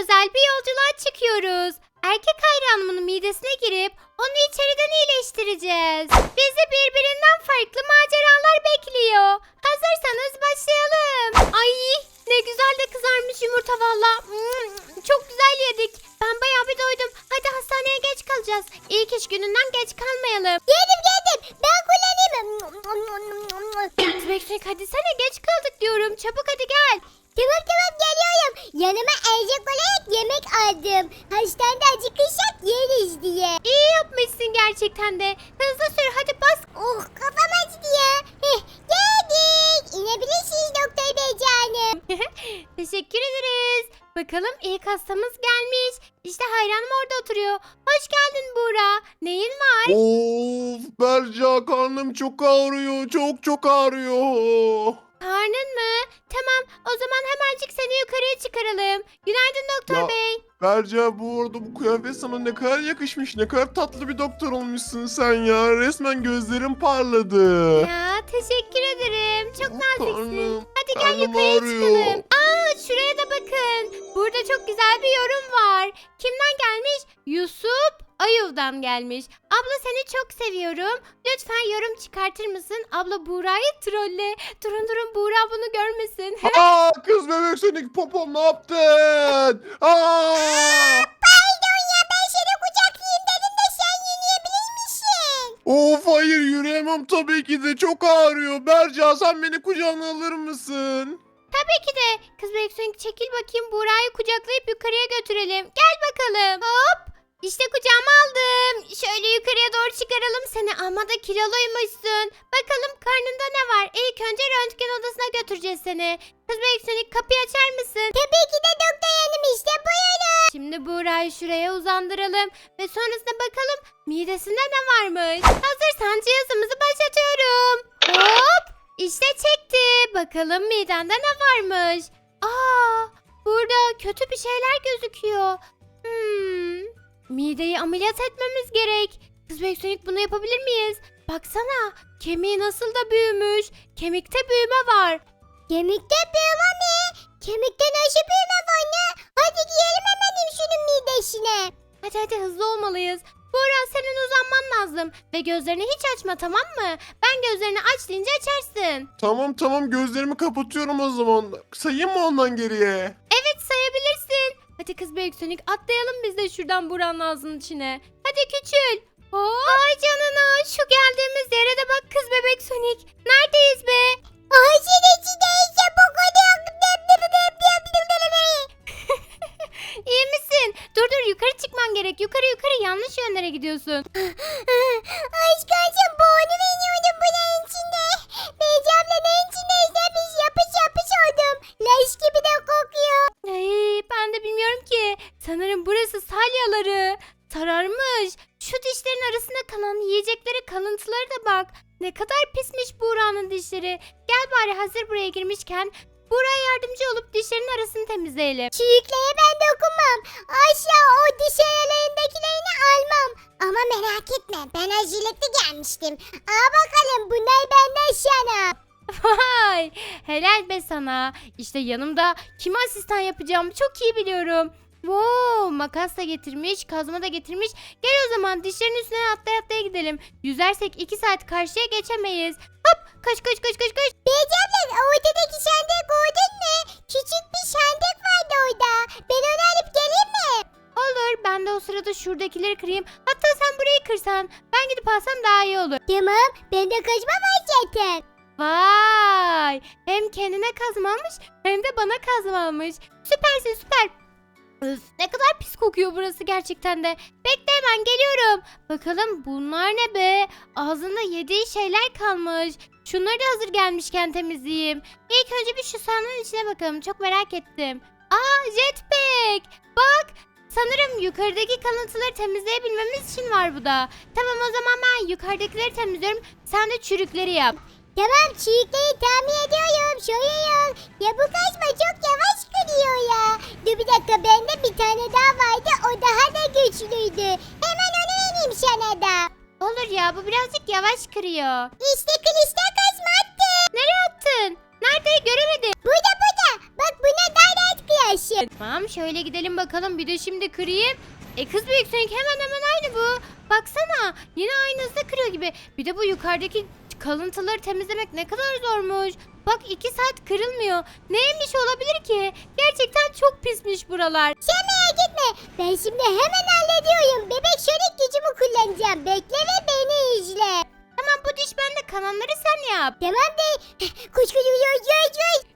özel bir yolculuğa çıkıyoruz. Erkek hayranımın midesine girip onu içeriden iyileştireceğiz. Bizi birbirinden farklı maceralar bekliyor. Hazırsanız başlayalım. Ay ne güzel de kızarmış yumurta valla. Mm, Çok güzel yedik. Ben bayağı bir doydum. Hadi hastaneye geç kalacağız. İlk iş gününden geç kalmayalım. Yedim yedim. Ben kullanayım. Bebek hadi sana geç kaldık diyorum. Çabuk hadi gel. Tamam tamam geliyorum. Yanıma erzak olarak yemek aldım. Hastanede acıkırsak yeriz diye. İyi yapmışsın gerçekten de. Hızlı sür hadi bas. Oh kafam acıdı ya. Heh, geldik. İnebilirsiniz doktor bey canım. Teşekkür ederiz. Bakalım ilk hastamız gelmiş. İşte hayranım orada oturuyor. Hoş geldin Buğra. Neyin var? Of Berca karnım çok ağrıyor. Çok çok ağrıyor. Karnın mı? Tamam o zaman hemencik seni yukarıya çıkaralım. Günaydın doktor Ya- bey. Berca bu arada bu kıyafet sana ne kadar yakışmış. Ne kadar tatlı bir doktor olmuşsun sen ya. Resmen gözlerim parladı. Ya teşekkür ederim. Çok naziksin. Karnım, Hadi gel karnım yukarıya ağrıyor. çıkalım. Aa şuraya da bakın. Burada çok güzel bir yorum var. Kimden gelmiş? Yusuf Ayuv'dan gelmiş. Abla seni çok seviyorum. Lütfen yorum çıkartır mısın? Abla Buğra'yı trolle. Durun durun Buğra bunu görmesin. Aa kız bebek sönük popom ne yaptın? Aa! Pardon ya ben seni kucaklayayım dedim de sen yürüyebilir misin? Of hayır yürüyemem tabii ki de çok ağrıyor. Berca sen beni kucağına alır mısın? Tabii ki de. Kız Beksonik çekil bakayım Buğra'yı kucaklayıp yukarıya götürelim. Gel bakalım. Hop. İşte kucağıma aldım. Şöyle yukarıya doğru çıkaralım seni. Ama da kiloluymuşsun. Bakalım karnında ne var? İlk önce röntgen odasına götüreceğiz seni. Kız Beksonik kapıyı açar mısın? Tabii ki de doktor hanım işte buyurun. Şimdi Buğra'yı şuraya uzandıralım. Ve sonrasında bakalım midesinde ne varmış. Hazırsan cihazımızı başlatıyorum. Hop. İşte çekti. Bakalım midende ne varmış. Aa, burada kötü bir şeyler gözüküyor. Mideyi ameliyat etmemiz gerek. Kız Beksonik bunu yapabilir miyiz? Baksana kemiği nasıl da büyümüş. Kemikte büyüme var. Kemikte büyüme mi? Kemikte nasıl büyüme var ne? Hadi giyelim hemen şunun midesine. Hadi hadi hızlı olmalıyız. Buğra senin uzanman lazım. Ve gözlerini hiç açma tamam mı? Ben gözlerini aç deyince açarsın. Tamam tamam gözlerimi kapatıyorum o zaman. Sayayım mı ondan geriye? Evet sayabilirsin. Hadi kız büyük sönük atlayalım biz de şuradan Buğra'nın ağzının içine. Hadi küçül. Hop. Ay canına şu geldiğimiz yere de bak kız bebek Sonic. Neredeyiz be? Ağzın içindeyse bu kadar. İyi misin? Dur dur yukarı çıkman gerek. Yukarı yukarı yanlış yönlere gidiyorsun. Aşkım boğunu veriyordum bunun yiyecekleri kalıntıları da bak. Ne kadar pismiş Buğra'nın dişleri. Gel bari hazır buraya girmişken Buğra'ya yardımcı olup dişlerin arasını temizleyelim. Çiğiklere ben dokunmam. Aşağı o diş aralarındakilerini almam. Ama merak etme ben aciletli gelmiştim. Aa bakalım bunlar benden sana. Vay helal be sana. İşte yanımda kime asistan yapacağımı çok iyi biliyorum. Wow, makas da getirmiş, kazma da getirmiş. Gel o zaman dişlerin üstüne atlaya atlaya gidelim. Yüzersek 2 saat karşıya geçemeyiz. Hop, koş koş koş koş koş. Beycamla ortadaki sandık gördün mü? Küçük bir sandık vardı orada. Ben onu alıp geleyim mi? Olur, ben de o sırada şuradakileri kırayım. Hatta sen burayı kırsan, ben gidip alsam daha iyi olur. Tamam bende kaçma var zaten. Vay, hem kendine kazma almış hem de bana kazma almış. Süpersin süper. Öf, ne kadar pis kokuyor burası gerçekten de. Bekle hemen geliyorum. Bakalım bunlar ne be? Ağzında yediği şeyler kalmış. Şunları da hazır gelmişken temizleyeyim. İlk önce bir şu sandığın içine bakalım. Çok merak ettim. Aa jetpack. Bak sanırım yukarıdaki kalıntıları temizleyebilmemiz için var bu da. Tamam o zaman ben yukarıdakileri temizliyorum. Sen de çürükleri yap. Tamam çiğitleri tahmin ediyorum. Soruyorum. Ya bu kaçma çok yavaş kırıyor ya. Dur bir dakika bende bir tane daha vardı. O daha da güçlüydü. Hemen onu vereyim sana da. Olur ya bu birazcık yavaş kırıyor. İşte kılıçtan kaçma attı. Nereye attın? Nerede göremedim. Burada burada. Bak buna daha rahat kıyarsın. Tamam şöyle gidelim bakalım bir de şimdi kırayım. E kız büyük seninki hemen hemen aynı bu. Baksana yine aynı hızda kırıyor gibi. Bir de bu yukarıdaki kalıntıları temizlemek ne kadar zormuş. Bak iki saat kırılmıyor. Neymiş olabilir ki? Gerçekten çok pismiş buralar. Sen merak etme. Ben şimdi hemen hallediyorum. Bebek şöyle gücümü kullanacağım. Bekle ve beni izle. Tamam bu diş bende kananları sen yap. Tamam de. Kuş kuş kuş kuş kuş.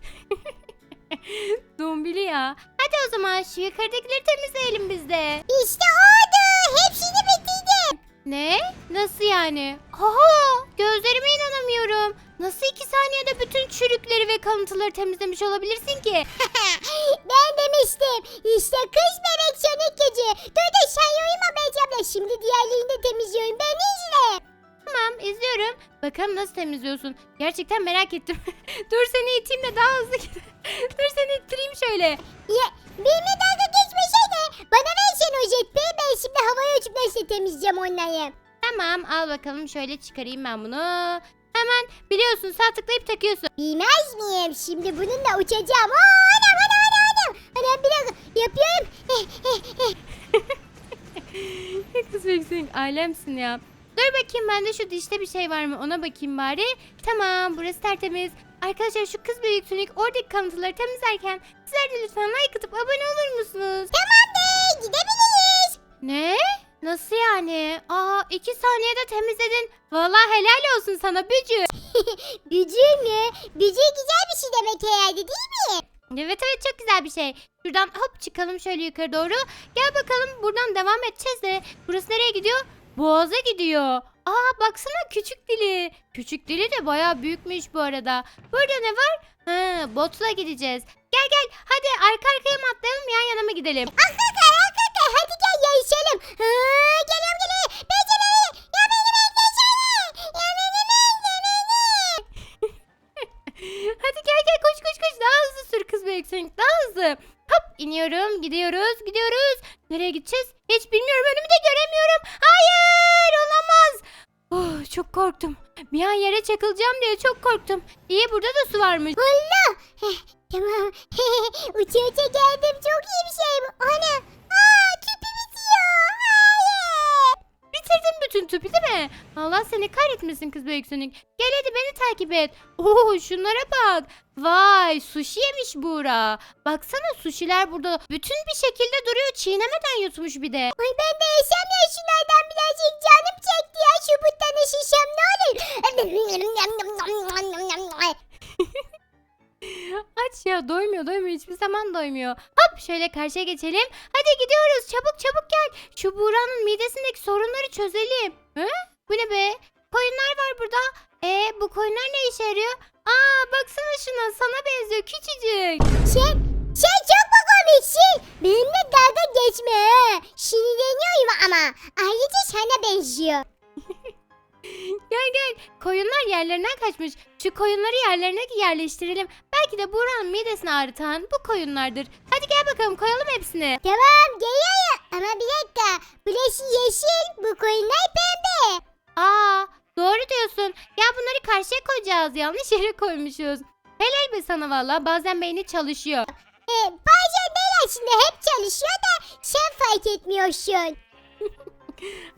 Dombili ya. Hadi o zaman şu yukarıdakileri temizleyelim biz de. İşte oldu. Bitirdim. Ne? Nasıl yani? Oha! Gözlerime inanamıyorum. Nasıl iki saniyede bütün çürükleri ve kalıntıları temizlemiş olabilirsin ki? ben demiştim. İşte kız bebek gücü. Dur dur sen yorma Beyci abla. Şimdi diğerlerini de temizliyorum. Beni izle. Tamam izliyorum. Bakalım nasıl temizliyorsun. Gerçekten merak ettim. Dur seni iteyim de daha hızlı git. Dur seni ittireyim şöyle. Ya benimle dalga geçmesene. Bana ver sen o jetpack'i. Ben şimdi havaya uçup nasıl temizleyeceğim onları. Tamam al bakalım şöyle çıkarayım ben bunu. Hemen biliyorsun sağ tıklayıp takıyorsun. Bilmez miyim? Şimdi bununla uçacağım. Anam anam anam anam. Anam bir dakika yapıyorum. Kız yüksek ailemsin ya. Dur bakayım bende şu dişte bir şey var mı ona bakayım bari. Tamam burası tertemiz. Arkadaşlar şu kız büyük sönük oradaki kalıntıları temizlerken sizler de lütfen like atıp abone olur musunuz? tamam be gidebiliriz. Ne? Nasıl yani? Aa iki saniyede temizledin. Vallahi helal olsun sana bücü. Bücür mü? Bücür güzel bir şey demek herhalde değil mi? Evet evet çok güzel bir şey. Şuradan hop çıkalım şöyle yukarı doğru. Gel bakalım buradan devam edeceğiz de. Burası nereye gidiyor? Boğaza gidiyor. Aa baksana küçük dili. Küçük dili de bayağı büyükmüş bu arada. Burada ne var? Ha, botla gideceğiz. Gel gel hadi arka arkaya mı atlayalım yan yana mı gidelim? Hakikaten hadi gel yarışalım. Ha, geliyorum geliyorum. Bekle beni. Ya beni beklesene. Ya beni bekle beni. Hadi gel gel koş koş koş daha hızlı sür kız büyük sen daha hızlı. Hop iniyorum gidiyoruz gidiyoruz. Nereye gideceğiz? Hiç bilmiyorum önümü de göremiyorum. Hayır olamaz. Oh, çok korktum. Bir an yere çakılacağım diye çok korktum. İyi burada da su varmış. Allah. Heh, tamam. uça uça geldim. Çok iyi bir şey bu. Ana. Tüpü değil mi? Allah seni kahretmesin kız büyük sönük. Gel hadi beni takip et. Oo şunlara bak. Vay sushi yemiş Buğra. Baksana sushiler burada bütün bir şekilde duruyor. Çiğnemeden yutmuş bir de. Ay ben de yesem ya şunlardan birazcık canım çekti ya. Şu buttanı şişem ne olur. Aç ya doymuyor doymuyor hiçbir zaman doymuyor. Hop şöyle karşıya geçelim. Hadi gidiyoruz çabuk çabuk gel. Şu Buğra'nın midesindeki sorunları çözelim. Hı? Bu ne be? Koyunlar var burada. E bu koyunlar ne işe yarıyor? Aa baksana şuna sana benziyor küçücük. Sen, sen çok mu komiksin? Benimle dalga geçme ha. Sinirleniyorum ama. Ayrıca sana benziyor. Gel gel koyunlar yerlerinden kaçmış. Şu koyunları yerlerine yerleştirelim. Belki de Buğra'nın midesini ağrıtan bu koyunlardır. Hadi gel bakalım koyalım hepsini. Tamam geliyorum. Ama bir dakika. Burası yeşil. Bu koyunlar pembe. Aa doğru diyorsun. Ya bunları karşıya koyacağız. Yanlış yere koymuşuz. Helal be sana valla. Bazen beyni çalışıyor. E, bazen ben aslında hep çalışıyor da sen fark etmiyorsun.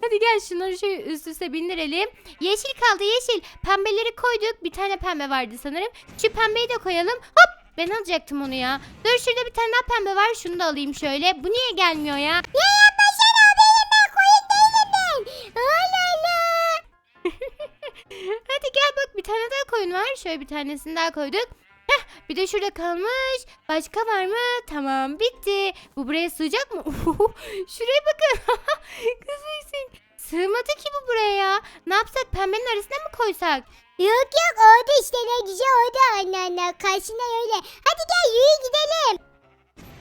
Hadi gel şunları şöyle üst üste bindirelim. Yeşil kaldı yeşil. Pembeleri koyduk. Bir tane pembe vardı sanırım. Şu pembeyi de koyalım. Hop ben alacaktım onu ya. Dur şurada bir tane daha pembe var. Şunu da alayım şöyle. Bu niye gelmiyor ya? Ya yapmasana benim ben koyun değilim ben. Allah. Hadi gel bak bir tane daha koyun var. Şöyle bir tanesini daha koyduk. Bir de şurada kalmış. Başka var mı? Tamam bitti. Bu buraya sığacak mı? Şuraya bakın. Kız büyüksün. Sığmadı ki bu buraya ya. Ne yapsak pembenin arasına mı koysak? Yok yok orada işte ne güzel orada anne anne karşına öyle. Hadi gel yürü gidelim.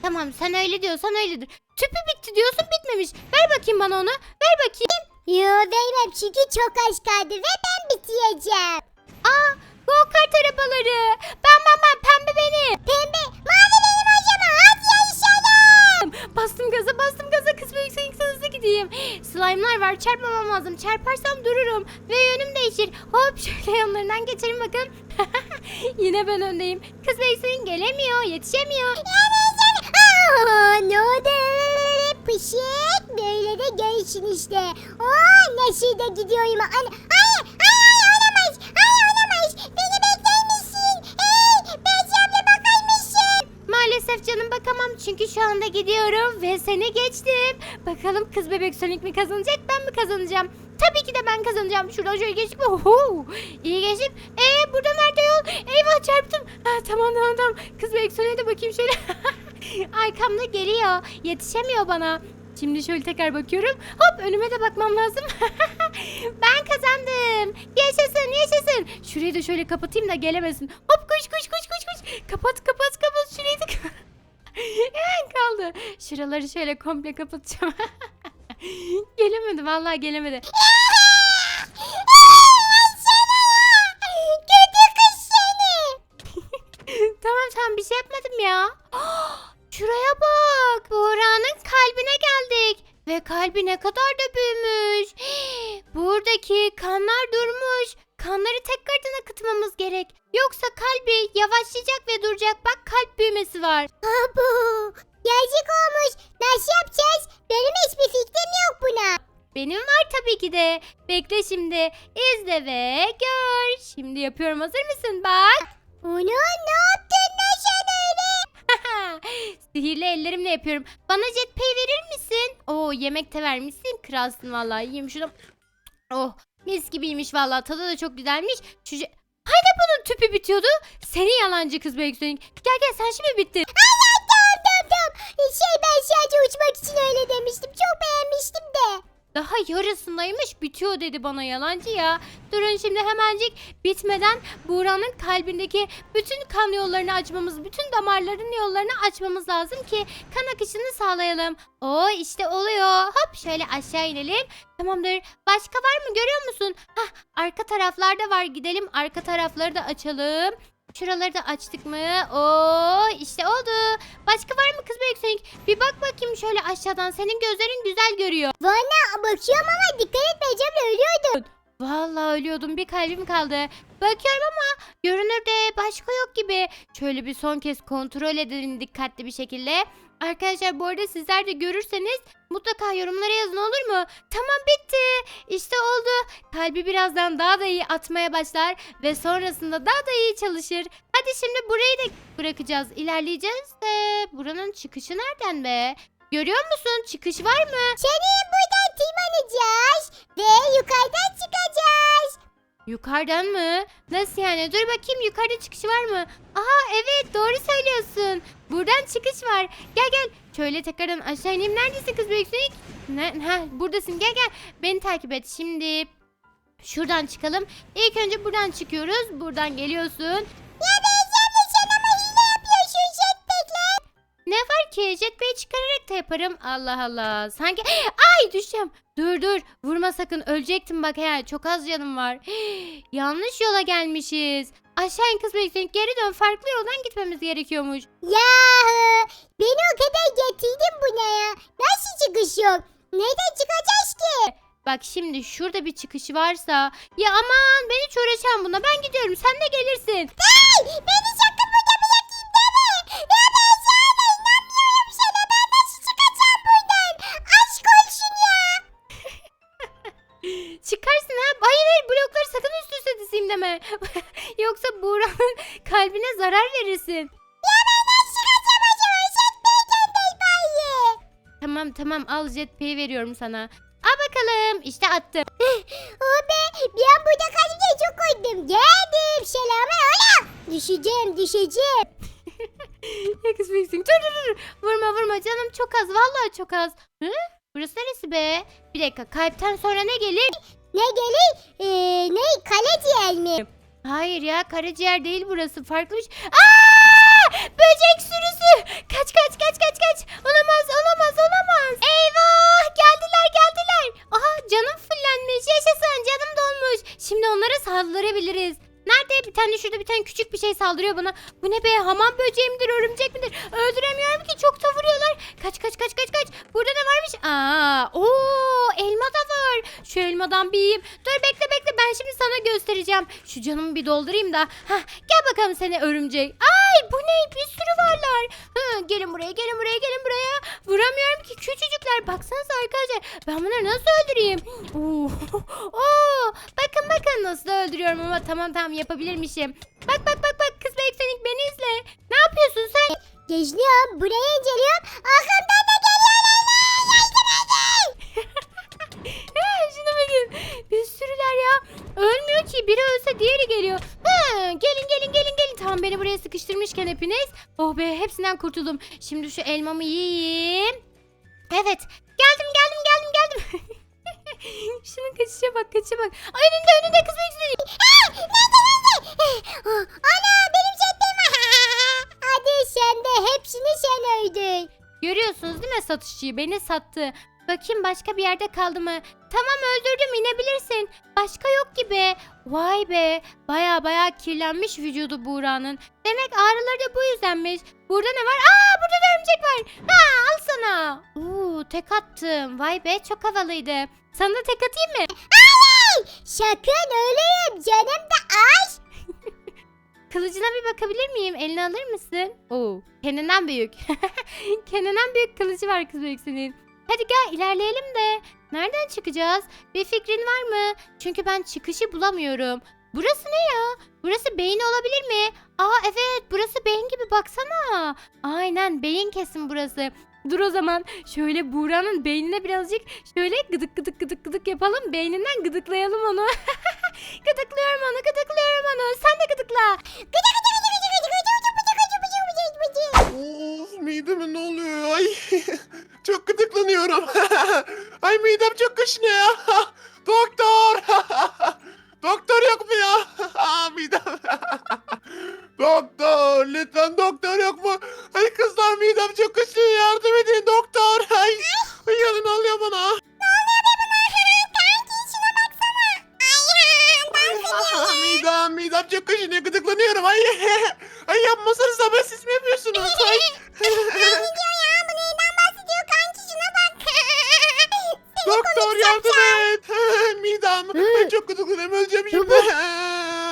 Tamam sen öyle diyorsan öyledir. Tüpü bitti diyorsun bitmemiş. Ver bakayım bana onu. Ver bakayım. Yo vermem çünkü çok az kaldı ve ben bitireceğim. Aa go kart arabaları. Ben ben ben pembe benim. Pembe mavi benim acaba hadi yarışalım. Bastım gaza bastım gaza kız büyük yüksek hızlı gideyim. Slime'lar var çarpmamam lazım. Çarparsam dururum ve yönüm değişir. Hop şöyle yanlarından geçelim bakın. Yine ben öndeyim. Kız büyük gelemiyor yetişemiyor. ne oldu? Pışık böyle de gelişin işte. Oo nasıl da gidiyorum. Ana, Maalesef canım bakamam çünkü şu anda gidiyorum ve seni geçtim. Bakalım kız bebek Sonic mi kazanacak ben mi kazanacağım? Tabii ki de ben kazanacağım. Şuradan şöyle geçip oho, iyi geçtim. Ee burada nerede yol? Eyvah çarptım. Ha, tamam tamam tamam. Kız bebek Sonic'e de bakayım şöyle. Arkamda geliyor. Yetişemiyor bana. Şimdi şöyle tekrar bakıyorum. Hop önüme de bakmam lazım. ben kazandım. Yaşasın yaşasın. Şurayı da şöyle kapatayım da gelemesin. Hop koş koş koş koş koş. Kapat kapat kapat kaldı. Şuraları şöyle komple kapatacağım. gelemedi vallahi gelemedi. Tamam tamam bir şey yapmadım ya. Şuraya bak. Buğra'nın kalbine geldik. Ve kalbi ne kadar da büyümüş. Buradaki durmuş. Kanları tekrardan akıtmamız gerek. Yoksa kalbi yavaşlayacak ve duracak. Bak kalp büyümesi var. Abu. Yazık olmuş. Nasıl yapacağız? Benim hiçbir fikrim yok buna. Benim var tabii ki de. Bekle şimdi. İzle ve gör. Şimdi yapıyorum. Hazır mısın? Bak. Onu ne yaptın sen öyle? Sihirli ellerimle yapıyorum. Bana jetpay verir misin? Oo yemek de vermişsin. Kralsın vallahi. Yiyeyim şunu. Oh mis gibiymiş vallahi. Tadı da çok güzelmiş. Şu Hani bunun tüpü bitiyordu? Seni yalancı kız Beksonik. Gel gel sen şimdi bittin. Allah tamam tamam tamam. Şey ben sadece uçmak için öyle demiştim. Çok beğenmiştim de. Daha yarısındaymış bitiyor dedi bana yalancı ya. Durun şimdi hemencik bitmeden Buğra'nın kalbindeki bütün kan yollarını açmamız, bütün damarların yollarını açmamız lazım ki kan akışını sağlayalım. Oo işte oluyor. Hop şöyle aşağı inelim. Tamamdır. Başka var mı görüyor musun? Hah arka taraflarda var. Gidelim arka tarafları da açalım. Şuraları da açtık mı? Oo işte oldu. Başka var mı kız Büyük Bir bak bakayım şöyle aşağıdan. Senin gözlerin güzel görüyor. Valla bakıyorum ama dikkat etmeyeceğim ölüyordum. Vallahi ölüyordum bir kalbim kaldı. Bakıyorum ama görünürde başka yok gibi. Şöyle bir son kez kontrol edelim dikkatli bir şekilde. Arkadaşlar bu arada sizler de görürseniz mutlaka yorumlara yazın olur mu? Tamam bitti. İşte oldu. Kalbi birazdan daha da iyi atmaya başlar ve sonrasında daha da iyi çalışır. Hadi şimdi burayı da bırakacağız. İlerleyeceğiz de buranın çıkışı nereden be? Görüyor musun? Çıkış var mı? Seni buradan tırmanacağız ve yukarıdan çıkacağız. Yukarıdan mı? Nasıl yani? Dur bakayım yukarıda çıkış var mı? Aha evet doğru söylüyorsun. Buradan çıkış var. Gel gel. Şöyle tekrardan aşağı ineyim. Neredesin kız büyüksün? Ne? Ha, buradasın. Gel gel. Beni takip et. Şimdi şuradan çıkalım. İlk önce buradan çıkıyoruz. Buradan geliyorsun. Ya Beyzem sen ama hile yapıyorsun jetpack'le. Ne var ki? Jetpack'i çıkararak da yaparım. Allah Allah. Sanki ay düşeceğim. Dur dur. Vurma sakın. Ölecektim bak he. Çok az canım var. Yanlış yola gelmişiz. Aşağı in kız bekleyin. Geri dön. Farklı yoldan gitmemiz gerekiyormuş. Yahu beni o kadar getirdin buna ya. Nasıl çıkış yok? Nereden çıkacağız ki? Bak şimdi şurada bir çıkışı varsa. Ya aman ben hiç uğraşamam buna. Ben gidiyorum. Sen de gelirsin. Hey beni sakın burada bırakayım deme. Ya Beyzem de inanmıyorum sana. Ben nasıl çıkacağım buradan? Aşk olsun ya. Çıkarsın ha. Hayır hayır blokları sakın üst üste dizeyim deme. Yoksa Buğra'nın kalbine zarar verirsin. Ya ben nasıl çıkacağım acaba? Jetpack'en değil bari. Tamam tamam al jetpack'i veriyorum sana. Al bakalım. İşte attım. Oh be bir an burada kaldım diye çok korktum. Geldim selamı ala. Düşeceğim düşeceğim. Dur dur dur. Vurma vurma canım çok az. Vallahi çok az. Hı? Burası neresi be? Bir dakika kalpten sonra ne gelir? Ne gelir? Ee, ne kale mi? Hayır ya karaciğer değil burası farklıymış. Aa! Böcek sürüsü. Kaç kaç kaç kaç kaç. Olamaz olamaz olamaz. Eyvah geldiler geldiler. Aha canım fullenmiş yaşasın canım dolmuş. Şimdi onlara saldırabiliriz. Nerede? Bir tane şurada bir tane küçük bir şey saldırıyor bana. Bu ne be? Hamam böceği midir, örümcek midir? Öldüremiyorum ki çok da. Kaç kaç kaç kaç kaç. Burada ne varmış? Aa, oo, elma da var. Şu elmadan bir yiyeyim. Dur bekle bekle ben şimdi sana göstereceğim. Şu canımı bir doldurayım da. Hah, gel bakalım seni örümcek. Ay bu ne? Bir sürü varlar. Hı, gelin buraya gelin buraya gelin buraya. Vuramıyorum ki küçücükler. Baksanıza arkadaşlar. Ben bunları nasıl öldüreyim? Oo. Bakın bakın nasıl öldürüyorum ama tamam tamam yapabilirmişim. Bak bak bak bak kız Beksenik beni izle. Ne yapıyorsun sen? Gezliyorum buraya inceliyorum. Arkamdan da geliyorlar. Yardım edin. Şuna bakın. Bir sürüler ya. Ölmüyor ki. Biri ölse diğeri geliyor. Ha, gelin gelin gelin gelin. Tam beni buraya sıkıştırmışken hepiniz. Oh be hepsinden kurtuldum. Şimdi şu elmamı yiyeyim. Evet. Geldim geldim geldim geldim. Şunun kaçışa bak kaçışa bak. Ay önünde önünde kız bekliyor. Nerede? Ana benim Hadi sen de hepsini sen öldün. Görüyorsunuz değil mi satışçıyı? Beni sattı. Bakayım başka bir yerde kaldı mı? Tamam öldürdüm inebilirsin. Başka yok gibi. Vay be. Baya baya kirlenmiş vücudu Buğra'nın. Demek ağrıları da bu yüzdenmiş. Burada ne var? Aa burada da örümcek var. Ha al sana. Oo tek attım. Vay be çok havalıydı. Sana da tek atayım mı? Sakın öleyim canım da aç. Kılıcına bir bakabilir miyim? Elini alır mısın? Oo, kendinden büyük. kendinden büyük kılıcı var kız büyüksünün. Hadi gel ilerleyelim de. Nereden çıkacağız? Bir fikrin var mı? Çünkü ben çıkışı bulamıyorum. Burası ne ya? Burası beyin olabilir mi? Aa evet burası beyin gibi baksana. Aynen beyin kesin burası. Dur o zaman şöyle Buğra'nın beynine birazcık şöyle gıdık gıdık gıdık gıdık yapalım. Beyninden gıdıklayalım onu. kaşınıyor ya.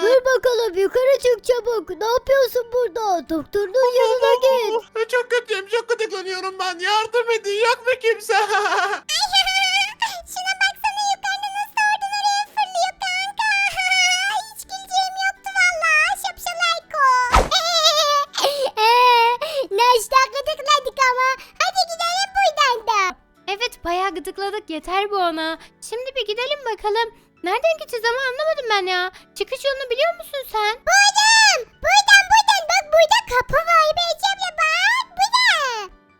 Dur bakalım yukarı çık çabuk. Ne yapıyorsun burada? Doktorun yanına git. Çok kötüyüm çok gıdıklanıyorum ben. Yardım edin yok mu kimse? Şuna baksana yukarıda nasıl oradan oraya fırlıyor kanka. Hiç güleceğim yoktu valla. Şapşalayko. Naşta gıdıkladık ama. Hadi gidelim buradan da. Evet bayağı gıdıkladık yeter bu ona. Şimdi bir gidelim bakalım. Nereden gideceğiz ama anlamadım ben ya. Çıkış yolunu biliyor musun sen? Buradan. Buradan buradan. Bak burada kapı var. Beyeceğimle bak. Burada.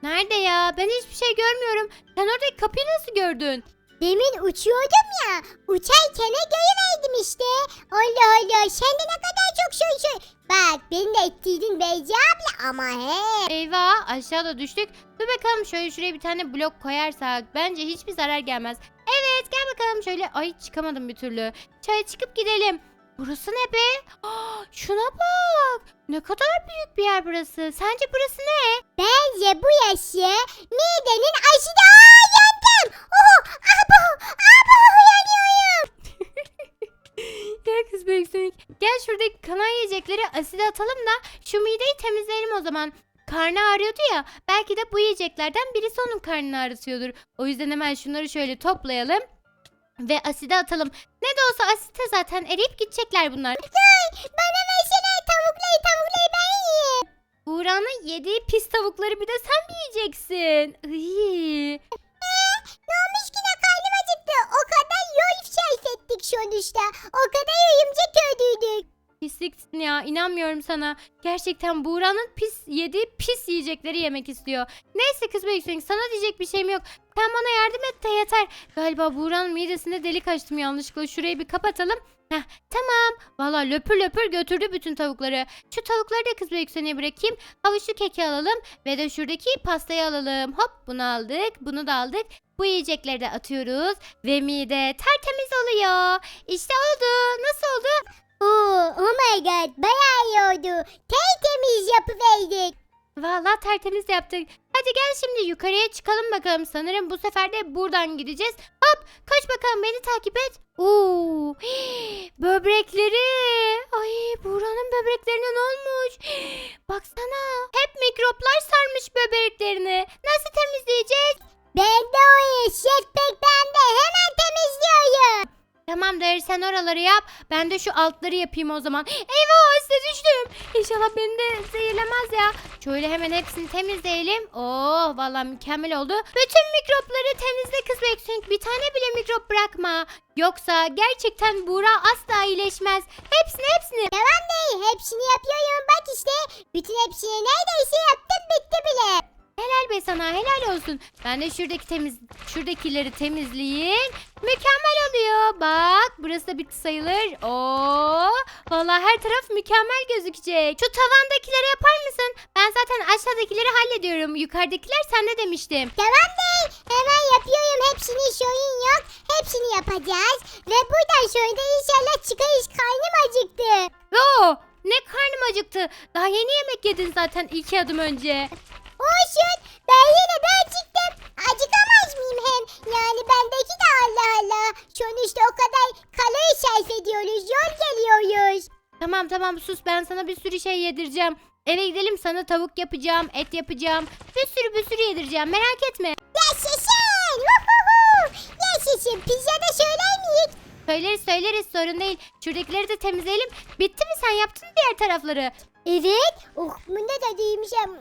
Nerede ya? Ben hiçbir şey görmüyorum. Sen oradaki kapıyı nasıl gördün? Demin uçuyordum ya. Uçarken görüverdim işte. Allah Allah. Sen de ne kadar çok şey şey. Bak beni de ettiydin Beyci abla ama he. Eyvah aşağıda düştük. Dur bakalım şöyle şuraya bir tane blok koyarsak bence hiçbir zarar gelmez. Evet gel bakalım şöyle. Ay çıkamadım bir türlü. Çaya çıkıp gidelim. Burası ne be? Aa, şuna bak. Ne kadar büyük bir yer burası. Sence burası ne? Bence bu yaşı midenin aşıda Aa, yandım. Oh, abo, abo yanıyorum. Gel kız büyüksün. Gel şuradaki kanan yiyecekleri aside atalım da şu mideyi temizleyelim o zaman. Karnı ağrıyordu ya. Belki de bu yiyeceklerden birisi onun karnını ağrıtıyordur. O yüzden hemen şunları şöyle toplayalım. Ve aside atalım. Ne de olsa asite zaten eriyip gidecekler bunlar. Bana versene tavuklayı tavuklayı ben yiyeyim. Buğra'nın yediği pis tavukları bir de sen mi yiyeceksin? Iy. Ne olmuş ki ne karnım acıktı. O kadar yol şerif ettik sonuçta. O kadar örümcek öldürdük. Pisliksin ya inanmıyorum sana. Gerçekten Buğra'nın pis yediği pis yiyecekleri yemek istiyor. Neyse kız büyüksün sana diyecek bir şeyim yok. Sen bana yardım et de yeter. Galiba Buğra'nın midesinde delik açtım yanlışlıkla. Şurayı bir kapatalım. Heh, tamam. Valla löpür löpür götürdü bütün tavukları. Şu tavukları da kız büyüksene bırakayım. Havuçlu keki alalım. Ve de şuradaki pastayı alalım. Hop bunu aldık. Bunu da aldık. Bu yiyecekleri de atıyoruz. Ve mide tertemiz oluyor. İşte oldu. Nasıl oldu? Oo, god bayağı iyi oldu. Tertemiz yapıverdik. Vallahi tertemiz yaptık. Hadi gel şimdi yukarıya çıkalım bakalım. Sanırım bu sefer de buradan gideceğiz. Hop koş bakalım beni takip et. Oo, böbrekleri. Ay Buğra'nın böbreklerine ne olmuş? Baksana hep mikroplar sarmış böbreklerini. Nasıl temizleyeceğiz? Ben de o iş. Jetpack bende. Hemen temizliyorum. Tamamdır sen oraları yap. Ben de şu altları yapayım o zaman. Eyvah size düştüm. İnşallah beni de zehirlemez ya. Şöyle hemen hepsini temizleyelim. Oo vallahi mükemmel oldu. Bütün mikropları temizle kız Beksin. Bir tane bile mikrop bırakma. Yoksa gerçekten Buğra asla iyileşmez. Hepsini hepsini. Tamam değil. Hepsini yapıyorum. Bak işte. Bütün hepsini neredeyse yaptım. Sana helal olsun. Ben de şuradaki temiz şuradakileri temizleyeyim. Mükemmel oluyor. Bak burası da bitti sayılır. Oo, vallahi her taraf mükemmel gözükecek. Şu tavandakileri yapar mısın? Ben zaten aşağıdakileri hallediyorum. Yukarıdakiler sende demiştim. Tamam değil. Hemen yapıyorum. Hepsini sorun yok. Hepsini yapacağız. Ve buradan da inşallah çıkarız. Karnım acıktı. Oo, ne karnım acıktı. Daha yeni yemek yedin zaten iki adım önce. Olsun. Ben yine de acıktım. Acıkamaz mıyım hem? Yani bendeki de Allah Allah. Sonuçta o kadar kalori sarf ediyoruz. Yol geliyoruz. Tamam tamam sus ben sana bir sürü şey yedireceğim. Eve gidelim sana tavuk yapacağım, et yapacağım. Bir sürü bir sürü yedireceğim merak etme. Yaşasın. Vuhuhu. Yaşasın. Pizza da söyler miyiz? Söyleriz söyleriz sorun değil. Şuradakileri de temizleyelim. Bitti mi sen yaptın mı diğer tarafları? Evet. Oh bunda da değmişim.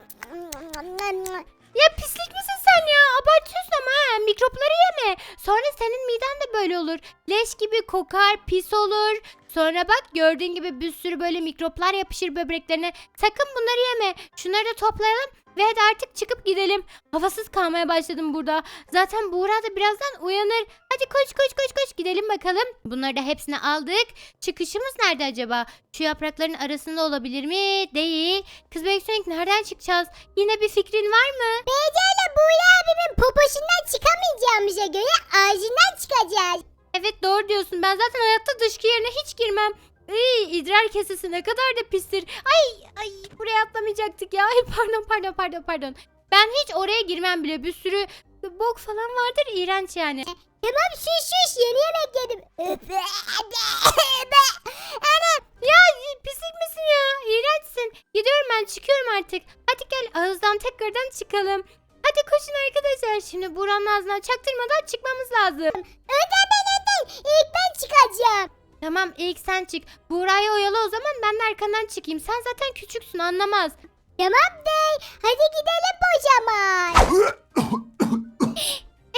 Ya pislik misin sen ya? Abartıyorsun ama ha. Mikropları yeme. Sonra senin miden de böyle olur. Leş gibi kokar, pis olur. Sonra bak gördüğün gibi bir sürü böyle mikroplar yapışır böbreklerine. Sakın bunları yeme. Şunları da toplayalım ve hadi artık çıkıp gidelim. Havasız kalmaya başladım burada. Zaten Buğra da birazdan uyanır. Hadi koş koş koş koş gidelim bakalım. Bunları da hepsini aldık. Çıkışımız nerede acaba? Şu yaprakların arasında olabilir mi? Değil. Kız Beksonik nereden çıkacağız? Yine bir fikrin var mı? Beylerle Buğra abimin poposundan çıkamayacağımıza göre ağzından çıkacağız. Evet doğru diyorsun. Ben zaten hayatta dışkı yerine hiç girmem. Iy, idrar kesesi ne kadar da pistir. Ay ay buraya atlamayacaktık ya. Ay, pardon pardon pardon pardon. Ben hiç oraya girmem bile. Bir sürü bok falan vardır. iğrenç yani. Tamam sus sus yeni yemek yedim. Ana ya pislik misin ya? İğrençsin. Gidiyorum ben çıkıyorum artık. Hadi gel ağızdan tekrardan çıkalım. Hadi koşun arkadaşlar. Şimdi buranın ağzından çaktırmadan çıkmamız lazım. önden ben önden. İlk ben çıkacağım. Tamam ilk sen çık. Buğra'yı oyalı o zaman ben de arkandan çıkayım. Sen zaten küçüksün anlamaz. Tamam bey. Hadi gidelim o zaman.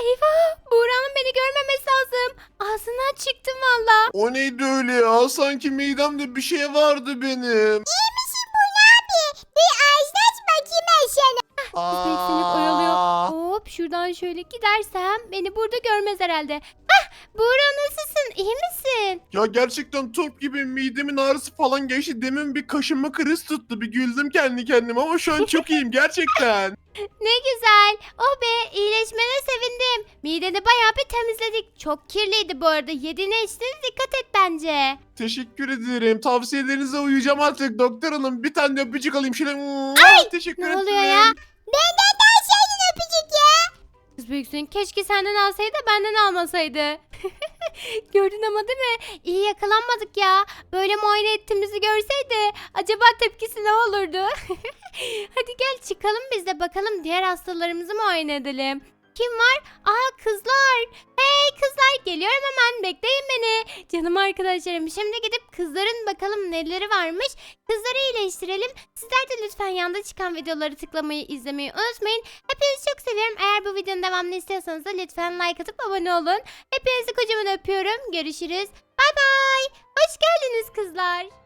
Eyvah Buğra'nın beni görmemesi lazım. Ağzından çıktım valla. O neydi öyle ya? Sanki midemde bir şey vardı benim. İyi misin Buğra abi? Bir ağzını aç bakayım ben sana. Köpek seni oyalıyor. Hop şuradan şöyle gidersem beni burada görmez herhalde. Buğra nasılsın iyi misin? Ya gerçekten top gibi midemin ağrısı falan geçti. Demin bir kaşınma kriz tuttu. Bir güldüm kendi kendime ama şu an çok iyiyim gerçekten. Ne güzel. Oh be iyileşmene sevindim. Mideni bayağı bir temizledik. Çok kirliydi bu arada. Yediğine içtiğine dikkat et bence. Teşekkür ederim. Tavsiyelerinize uyacağım artık doktor hanım. Bir tane de öpücük alayım. Şöyle Ay, teşekkür ne ederim. oluyor ya? Benden daha senin öpücük ya. Kız büyüksün keşke senden alsaydı benden almasaydı. Gördün ama değil mi? İyi yakalanmadık ya. Böyle muayene ettiğimizi görseydi acaba tepkisi ne olurdu? Hadi gel çıkalım biz de bakalım diğer hastalarımızı muayene edelim. Kim var? Aa kızlar. Hey kızlar geliyorum hemen bekleyin beni. Canım arkadaşlarım şimdi gidip kızların bakalım neleri varmış. Kızları iyileştirelim. Sizler de lütfen yanda çıkan videoları tıklamayı izlemeyi unutmayın. Hepinizi çok seviyorum. Eğer bu videonun devamını istiyorsanız da lütfen like atıp abone olun. Hepinizi kocaman öpüyorum. Görüşürüz. Bay bay. Hoş geldiniz kızlar.